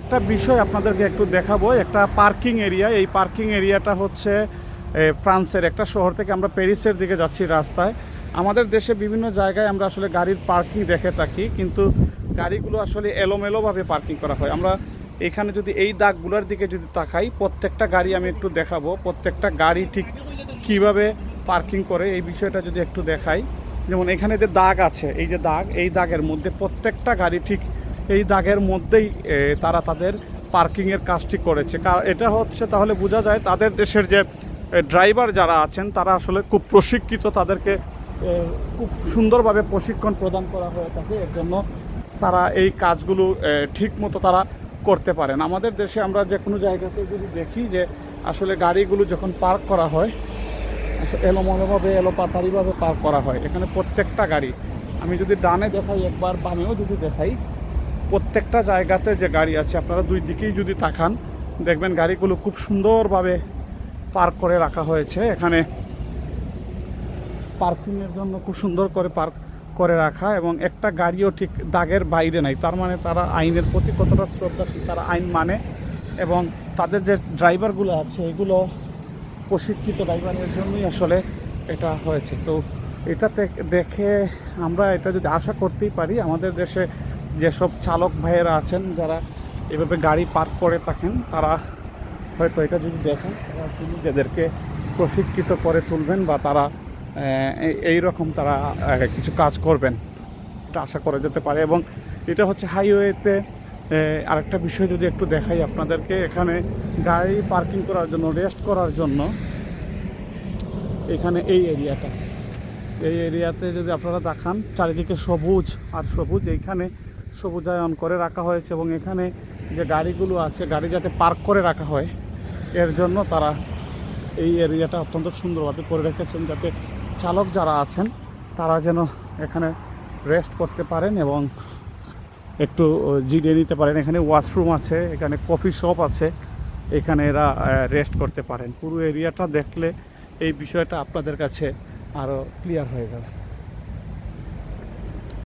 একটা বিষয় আপনাদেরকে একটু দেখাবো, একটা পার্কিং এরিয়া। এই পার্কিং এরিয়াটা হচ্ছে ফ্রান্সের একটা শহর থেকে আমরা প্যারিসের দিকে যাচ্ছি রাস্তায়। আমাদের দেশে বিভিন্ন জায়গায় আমরা আসলে গাড়ির পার্কিং দেখে থাকি, কিন্তু গাড়িগুলো আসলে এলোমেলোভাবে পার্কিং করা হয়। আমরা এখানে যদি এই দাগগুলোর দিকে যদি তাকাই, প্রত্যেকটা গাড়ি আমি একটু দেখাবো, প্রত্যেকটা গাড়ি ঠিক কীভাবে পার্কিং করে, এই বিষয়টা যদি একটু দেখাই। যেমন এখানে যে দাগ আছে, এই যে দাগ, এই দাগের মধ্যে প্রত্যেকটা গাড়ি ঠিক এই দাগের মধ্যেই তারা তাদের পার্কিংয়ের কাজটি করেছে। এটা হচ্ছে তাহলে বোঝা যায় তাদের দেশের যে ড্রাইভার যারা আছেন, তারা আসলে খুব প্রশিক্ষিত তাদেরকে খুব সুন্দরভাবে প্রশিক্ষণ প্রদান করা হয়ে থাকে। এর জন্য তারা এই কাজগুলো ঠিক মতো তারা করতে পারেন। আমাদের দেশে আমরা যে কোনো জায়গাতে যদি দেখি যে, আসলে গাড়িগুলো যখন পার্ক করা হয় আসলে এলো এলোপাতারিভাবে পার্ক করা হয়, এখানে প্রত্যেকটা গাড়ি, আমি যদি ডানে দেখাই, একবার বামেও যদি দেখাই প্রত্যেকটা জায়গাতে যে গাড়ি আছে, আপনারা দুই দিকেই যদি তাকান, দেখবেন গাড়িগুলো খুব সুন্দরভাবে পার্ক করে রাখা হয়েছে। এখানে পার্কিংয়ের জন্য খুব সুন্দর করে পার্ক করে রাখা এবং একটা গাড়িও ঠিক দাগের বাইরে নাই। তার মানে তারা আইনের প্রতি কতটা শ্রদ্ধাশীল তারা আইন মানে এবং তাদের যে ড্রাইভারগুলো আছে, এগুলো প্রশিক্ষিত ড্রাইভারের জন্যই আসলে এটা হয়েছে। তো এটাতে দেখে আমরা এটা যদি আশা করতেই পারি, আমাদের দেশে যেসব চালক ভাইয়েরা আছেন, যারা এভাবে গাড়ি পার্ক করে থাকেন, তারা হয়তো এটা যদি দেখেন, তারা নিজেদেরকে প্রশিক্ষিত করে তুলবেন বা তারা এই রকম তারা কিছু কাজ করবেন। এটা আশা করা যেতে পারে। এবং এটা হচ্ছে হাইওয়েতে আরেকটা বিষয় যদি একটু দেখাই আপনাদেরকে, এখানে গাড়ি পার্কিং করার জন্য, রেস্ট করার জন্য, এখানে এই এরিয়াটা। এই এরিয়াতে যদি আপনারা দেখান, চারিদিকে সবুজ আর সবুজ। এইখানে সবুজায়ন করে রাখা হয়েছে এবং এখানে যে গাড়িগুলো আছে, গাড়ি যাতে পার্ক করে রাখা হয়, এর জন্য তারা এই এরিয়াটা অত্যন্ত সুন্দরভাবে করে রেখেছেন যাতে চালক যারা আছেন, তারা যেন এখানে রেস্ট করতে পারেন এবং একটু জিরিয়ে নিতে পারেন। এখানে ওয়াশরুম আছে, এখানে কফি শপ আছে, এখানে এরা রেস্ট করতে পারেন। পুরো এরিয়াটা দেখলে এই বিষয়টা আপনাদের কাছে আরও ক্লিয়ার হয়ে যাবে।